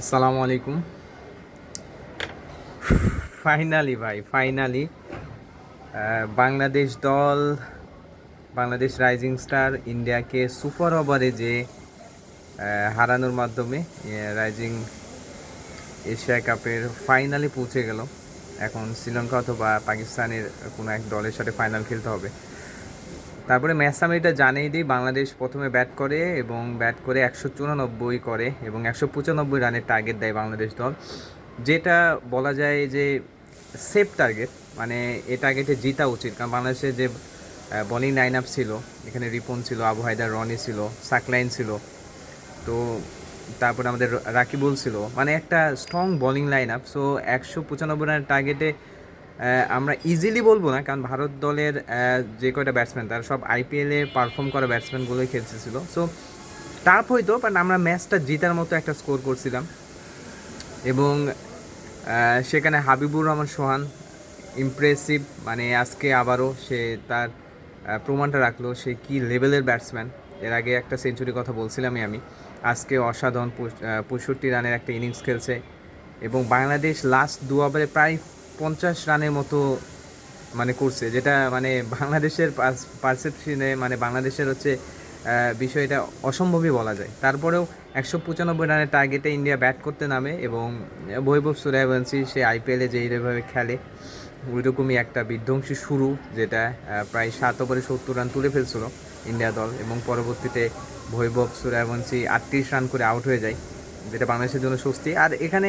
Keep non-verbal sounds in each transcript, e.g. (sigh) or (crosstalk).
আসসালামু আলাইকুম। ফাইনালি ভাই ফাইনালি বাংলাদেশ দল, বাংলাদেশ রাইজিং স্টার ইন্ডিয়াকে সুপার ওভারে যে হারানোর মাধ্যমে রাইজিং এশিয়া কাপের ফাইনালে পৌঁছে গেল। এখন শ্রীলঙ্কা অথবা পাকিস্তানের কোনো এক দলের সাথে ফাইনাল খেলতে হবে। তারপরে ম্যাচ সামিটা জানিয়ে দিই, বাংলাদেশ প্রথমে ব্যাট করে এবং ব্যাট করে একশো চুরানব্বই করে এবং একশো পঁচানব্বই রানের টার্গেট দেয় বাংলাদেশ দল। যেটা বলা যায় যে সেফ টার্গেট মানে এই টার্গেটে জিতা উচিত। কারণ বাংলাদেশের যে বোলিং লাইন আপ ছিল, এখানে রিপন ছিল, আবু হায়দার, রনি ছিল, সাকলাইন ছিল, তো তারপরে আমাদের রাকিবুল ছিল। মানে একটা strong bowling line up so একশো পঁচানব্বই রানের টার্গেটে আমরা ইজিলি বলব না, কারণ ভারত দলের যে কয়টা ব্যাটসম্যান তারা সব আইপিএলে পারফর্ম করা ব্যাটসম্যানগুলোই খেলতেছিল। সো টাফ হইতো বাট আমরা ম্যাচটা জিতার মতো একটা স্কোর করছিলাম। এবং সেখানে হাবিবুর রহমান সোহান ইমপ্রেসিভ মানে আজকে আবারও সে তার প্রমাণটা রাখল সে কি লেভেলের ব্যাটসম্যান এর আগে একটা সেঞ্চুরি কথা বলছিলামই আমি। আজকে অসাধারণ পঁয়ষট্টি রানের একটা ইনিংস খেলছে। এবং বাংলাদেশ লাস্ট দু ওভারে প্রায় পঞ্চাশ রানের মতো মানে করছে যেটা মানে বাংলাদেশের পারসেপশনে মানে বাংলাদেশের হচ্ছে বিষয়টা অসম্ভবই বলা যায়। তারপরেও একশো পঁচানব্বই রানের টার্গেটে ইন্ডিয়া ব্যাট করতে নামে এবং বৈভব সূর্যবংশী সে আইপিএলে যেইভাবে খেলে ওইরকমই একটা বিধ্বংসী শুরু, যেটা প্রায় সাত ওভারে সত্তর রান তুলে ফেলছিল ইন্ডিয়া দল এবং পরবর্তীতে বৈভব সূর্যবংশী আটত্রিশ রান করে আউট হয়ে যায়, যেটা বাংলাদেশের জন্য স্বস্তি। আর এখানে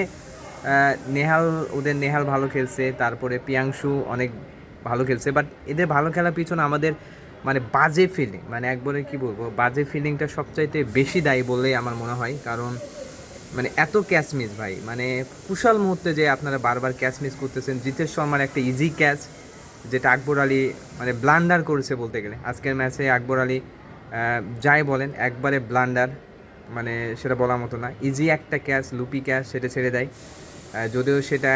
নেহাল, ওদের নেহাল ভালো খেলছে, তারপরে পিয়াংশু অনেক ভালো খেলছে বাট এদের ভালো খেলার পিছনে আমাদের মানে বাজে ফিল্ডিং মানে একবারে কি বলব, বাজে ফিলিংটা সবচাইতে বেশি দায়ী বলেই আমার মনে হয়, কারণ মানে এত ক্যাচ মিস ভাই মানে কুশাল মুহূর্তে যে আপনারা বারবার ক্যাচ মিস করতেছেন, জিতেশ শর্মার একটা ইজি ক্যাচ যেটা আকবর আলী মানে ব্লান্ডার করেছে বলতে গেলে। আজকের ম্যাচে আকবর আলী যাই বলেন, একবারে ব্লান্ডার মানে সেটা বলার মতো না ইজি একটা ক্যাচ লুপি ক্যাচ সেটা ছেড়ে দেয়। যদিও সেটা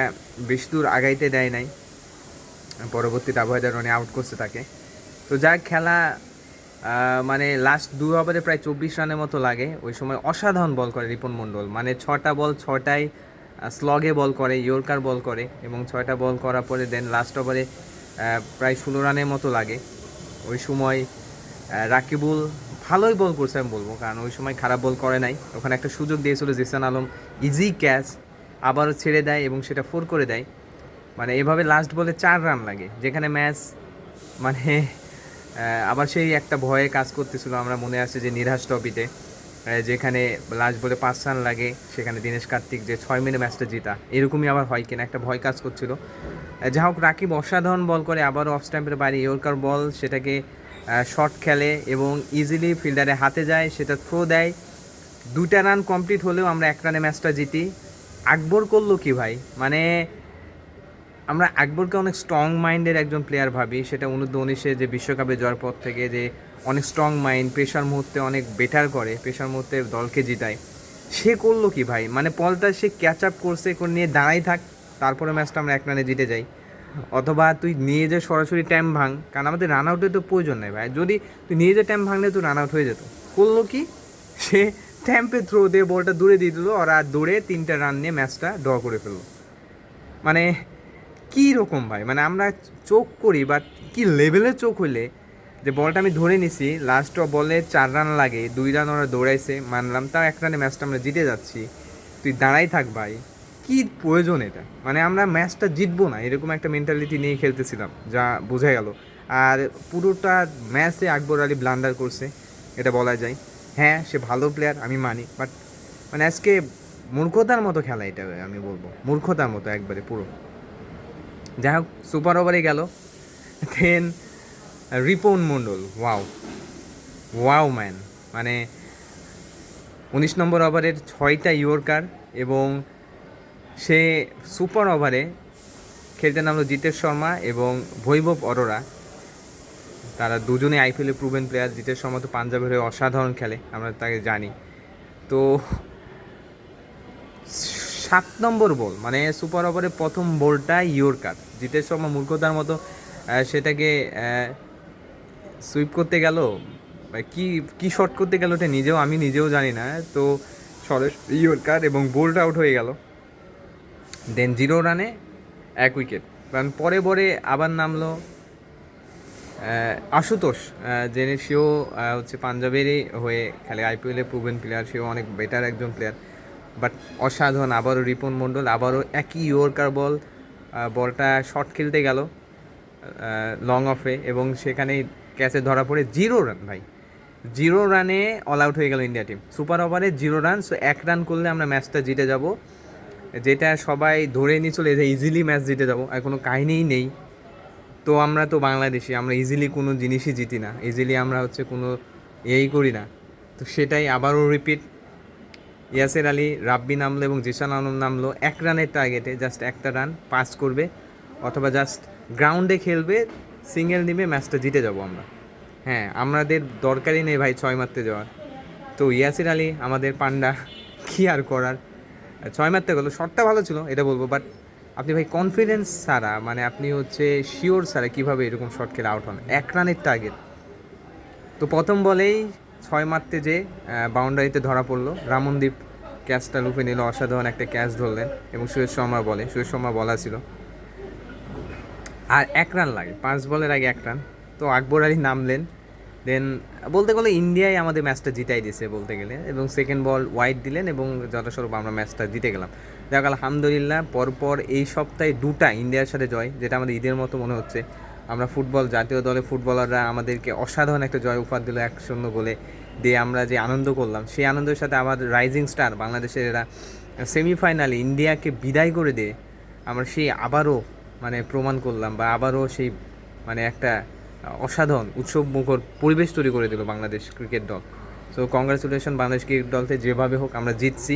বেশি দূর আগাইতে দেয় নাই, পরবর্তীতে আবহাওয়া রানে আউট করছে তাকে। তো যা খেলা মানে লাস্ট দু ওভারে প্রায় চব্বিশ রানের মতো লাগে। ওই সময় অসাধারণ বল করে রিপন মণ্ডল। মানে ছটা বল ছটাই স্লগে বল করে ইয়র্কার বল করে, এবং ছয়টা বল করার পরে দেন লাস্ট ওভারে প্রায় ষোলো রানের মতো লাগে। ওই সময় রাকিবুল ভালোই বল করছে আমি বলব, কারণ ওই সময় খারাপ বল করে নাই। ওখানে একটা সুযোগ দিয়েছিল জিসান আলম ইজি ক্যাচ আবারও ছেড়ে দেয় এবং সেটা ফোর করে দেয়। মানে এভাবে লাস্ট বলে চার রান লাগে। যেখানে ম্যাচ মানে আবার সেই একটা ভয়ে কাজ করতেছিল। আমরা মনে আছে যে নিরাশ টপিতে যেখানে লাস্ট বলে পাঁচ রান লাগে, সেখানে দীনেশ কার্তিক যে ছয় মিনিট ম্যাচটা জিতা। এরকমই আবার হয় কিনা, একটা ভয় কাজ করছিল। যা হোক, রাকিব অসাধারণ বল করে, আবারও অফ স্ট্যাম্পের বাইরে ইয়র্কার বল সেটাকে শর্ট খেলে এবং ইজিলি ফিল্ডারে হাতে যায়, সেটা থ্রো দেয়। দুটা রান কমপ্লিট হলেও আমরা এক রানে ম্যাচটা জিতি। আকবর করল কি ভাই? মানে আমরা আকবরকে অনেক স্ট্রং মাইন্ডের একজন প্লেয়ার ভাবি। সেটা অনূর্ধ্ব উনিশে যে বিশ্বকাপে যাওয়ার পর থেকে যে অনেক স্ট্রং মাইন্ড প্রেশার মুহূর্তে অনেক বেটার করে প্রেশার মুহূর্তে দলকে জিতায়। সে করল কি ভাই? মানে পলটা সে ক্যাচ আপ করছে করে নিয়ে দাঁড়াই থাক, তারপরে ম্যাচটা আমরা এক রানে জিতে যাই। অথবা তুই নিয়ে যে সরাসরি টাইম ভাঙ, কারণ আমাদের রান আউটের তো প্রয়োজন নেই ভাই। যদি তুই নিয়ে যে টাইম ভাঙলে তুই রান আউট হয়ে যেত। করল কি? সে ট্যাম্পে থ্রো দিয়ে বলটা দূরে দিয়ে দিল আর দৌড়ে তিনটা রান নিয়ে ম্যাচটা ড্র করে ফেলল। মানে কী রকম ভাই? মানে আমরা চোখ করি বাট কি লেভেলের চোখ হইলে? যে বলটা আমি ধরে নিছি লাস্ট অফ বলে চার রান লাগে, দুই রান ওরা দৌড়াইছে, মানলাম, তাও এক রানে ম্যাচটা আমরা জিতে যাচ্ছি। তুই দাঁড়াই থাক ভাই, কি প্রয়োজন এটা? মানে আমরা ম্যাচটা জিতবো না, এরকম একটা মেন্টালিটি নিয়ে খেলতেছিলাম, যা বোঝা গেল। আর পুরোটা ম্যাচে আকবর আলী ব্লান্ডার করছে, এটা বলা যায়। হ্যাঁ সে ভালো প্লেয়ার আমি মানি। বাট মানে আজকে মূর্খতার মতো খেলা এটা, আমি বলব। মূর্খতার মতো একবারে, পুরো। যাই হোক সুপার ওভারে গেল। Then Ripon Mondal wow wow man মানে উনিশ নম্বর ওভারের ছয়টা ইয়র্কার এবং সে সুপার ওভারে খেলতে নামলো জিতেশ শর্মা এবং বৈভব অরোরা। তারা দুজনে আইপিএলে প্রুভেন প্লেয়ার জিতের সময় তো পাঞ্জাবের হয়ে অসাধারণ খেলে, আমরা তাকে জানি। তো সাত নম্বর বল মানে সুপার ওভারে প্রথম বলটা ইয়র্কার। জিতের সময় মূর্খতার মতো সেটাকে সুইপ করতে গেল। কি কি শট করতে গেল ওটা নিজেও, আমি নিজেও জানি না। তো সরাসরি ইয়র্কার এবং বোল্ড আউট হয়ে গেল। দেন জিরো রানে এক উইকেট কারণ পরে পরে আবার নামলো। আশুতোষ আহ, যে সেও হচ্ছে পাঞ্জাবেরই হয়ে খেলে আইপিএলে প্রুভেন প্লেয়ার সেও অনেক বেটার একজন প্লেয়ার বাট অসাধারণ আবারও রিপন মণ্ডল আবারও একই ইয়র্কার বল বলটা শর্ট খেলতে গেল লং অফে এবং সেখানে ক্যাচে ধরা পড়ে জিরো রান ভাই। জিরো রানে অল আউট হয়ে গেল ইন্ডিয়া টিম সুপার ওভারে জিরো রান সো এক রান করলে আমরা ম্যাচটা জিতে যাব। যেটা সবাই ধরে নিয়ে চলে যে ইজিলি ম্যাচ জিতে যাব। আর কোনো কাহিনীই নেই। তো আমরা তো বাংলাদেশি, আমরা ইজিলি কোনো জিনিসই জিতি না। ইজিলি আমরা হচ্ছে কোনো এই করি না। তো সেটাই আবারও রিপিট ইয়াসের আলী, রাব্বি নামলো এবং জিশান আলম নামলো। এক রানের টার্গেটে জাস্ট একটা রান পাস করবে, অথবা জাস্ট গ্রাউন্ডে খেলবে সিঙ্গেল নিবে ম্যাচটা জিতে যাব আমরা। হ্যাঁ আমাদের দরকারই নেই ভাই ছয় মারতে যাওয়ার। তো ইয়াসির আলী, আমাদের পান্ডা, কী আর করার? ছয় মারতে গেলো শটটা ভালো ছিল, এটা বলব বাট আপনি ভাই কনফিডেন্স ছাড়া মানে আপনি হচ্ছে শিওর ছাড়া কীভাবে এরকম শট খেলে আউট হন? এক রানের টার্গেট তো প্রথম বলেই ছয় মারতে যে বাউন্ডারিতে ধরা পড়ল। রামনদীপ ক্যাচটা লুপে নিল। অসাধারণ একটা ক্যাচ ধরলেন এবং সুয়েশ শর্মা বলে। সুয়েশ শর্মা বলা ছিল। আর এক রান লাগে। পাঁচ বলের আগে এক রান। তো আকবর আলী নামলেন। দেন বলতে গেলে ইন্ডিয়াই আমাদের ম্যাচটা জিতাই দিয়েছে বলতে গেলে। এবং সেকেন্ড বল ওয়াইড দিলেন এবং যথাস্বরূপ আমরা ম্যাচটা জিতে গেলাম। দেখ, আলহামদুলিল্লাহ, পরপর এই সপ্তাহে দুটা ইন্ডিয়ার সাথে জয়, যেটা আমাদের ঈদের মতো মনে হচ্ছে। আমরা ফুটবল, জাতীয় দলে ফুটবলাররা আমাদেরকে অসাধারণ একটা জয় উপহার দিল এক শূন্য গোলে। দিয়ে আমরা যে আনন্দ করলাম, সেই আনন্দের সাথে আবার রাইজিং স্টার বাংলাদেশের এরা সেমিফাইনালে ইন্ডিয়াকে বিদায় করে দিয়ে আমরা সেই আবারও মানে প্রমাণ করলাম বা আবারও সেই মানে একটা অসাধারণ উৎসব মুখর পরিবেশ তৈরি করে দিল বাংলাদেশ ক্রিকেট দল। সো কংগ্রাচুলেশন বাংলাদেশ ক্রিকেট দলতে যেভাবে হোক আমরা জিতছি।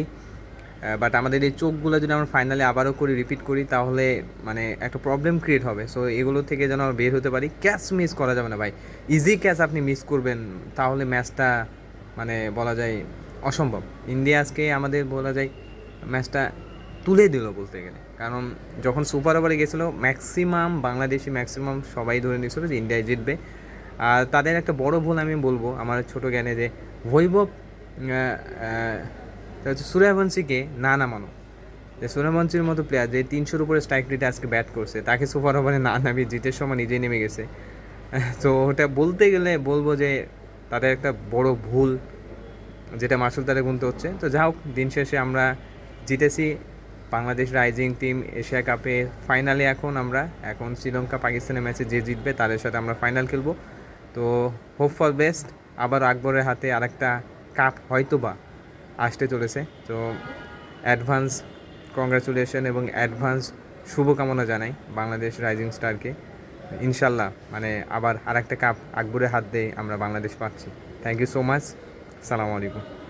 বাট আমাদের এই চোখগুলো যদি আমরা ফাইনালি আবারও করি রিপিট করি, তাহলে মানে একটা প্রবলেম ক্রিয়েট হবে। সো এগুলো থেকে যেন আমরা বের হতে পারি। ক্যাচ মিস করা যাবে না ভাই। ইজি ক্যাচ আপনি মিস করবেন, তাহলে ম্যাচটা মানে বলা যায় অসম্ভব। ইন্ডিয়া আজকে আমাদের বলা যায় ম্যাচটা তুলে দিল বলতে গেলে। কারণ যখন সুপার ওভারে গেছিল ম্যাক্সিমাম বাংলাদেশি ম্যাক্সিমাম সবাই ধরে নিয়েছিল যে ইন্ডিয়ায় জিতবে। আর তাদের একটা বড় ভুল আমি বলব, আমার ছোট জ্ঞানে যে বৈভব তা হচ্ছে সূর্যবংশীকে না নামানো যে সূর্যবংশীর মতো প্লেয়ার যে তিনশোর উপরে স্ট্রাইক রেটে আজকে ব্যাট করছে, তাকে সুপার ওভারে না নামিয়ে জিতের সময় নিজেই নেমে গেছে। (laughs) তো ওটা বলতে গেলে বলব যে তাদের একটা বড় ভুল যেটা মাসুল তাদের গুনতে হচ্ছে। তো যা হোক, দিন শেষে আমরা জিতেছি বাংলাদেশ রাইজিং টিম এশিয়া কাপে। ফাইনালে এখন আমরা, এখন শ্রীলঙ্কা পাকিস্তানের ম্যাচে যে জিতবে তাদের সাথে আমরা ফাইনাল খেলব। তো হোপ ফর বেস্ট আবার আকবরের হাতে আরেকটা কাপ হয়তো বা আসতে চলেছে। তো অ্যাডভান্স কংগ্রাচুলেশন এবং অ্যাডভান্স শুভকামনা জানাই বাংলাদেশ রাইজিং স্টারকে ইনশাল্লাহ মানে আবার আর একটা কাপ আকবরের হাত দিয়ে আমরা বাংলাদেশ পাচ্ছি। থ্যাংক ইউ সো মাচ সালামু আলাইকুম।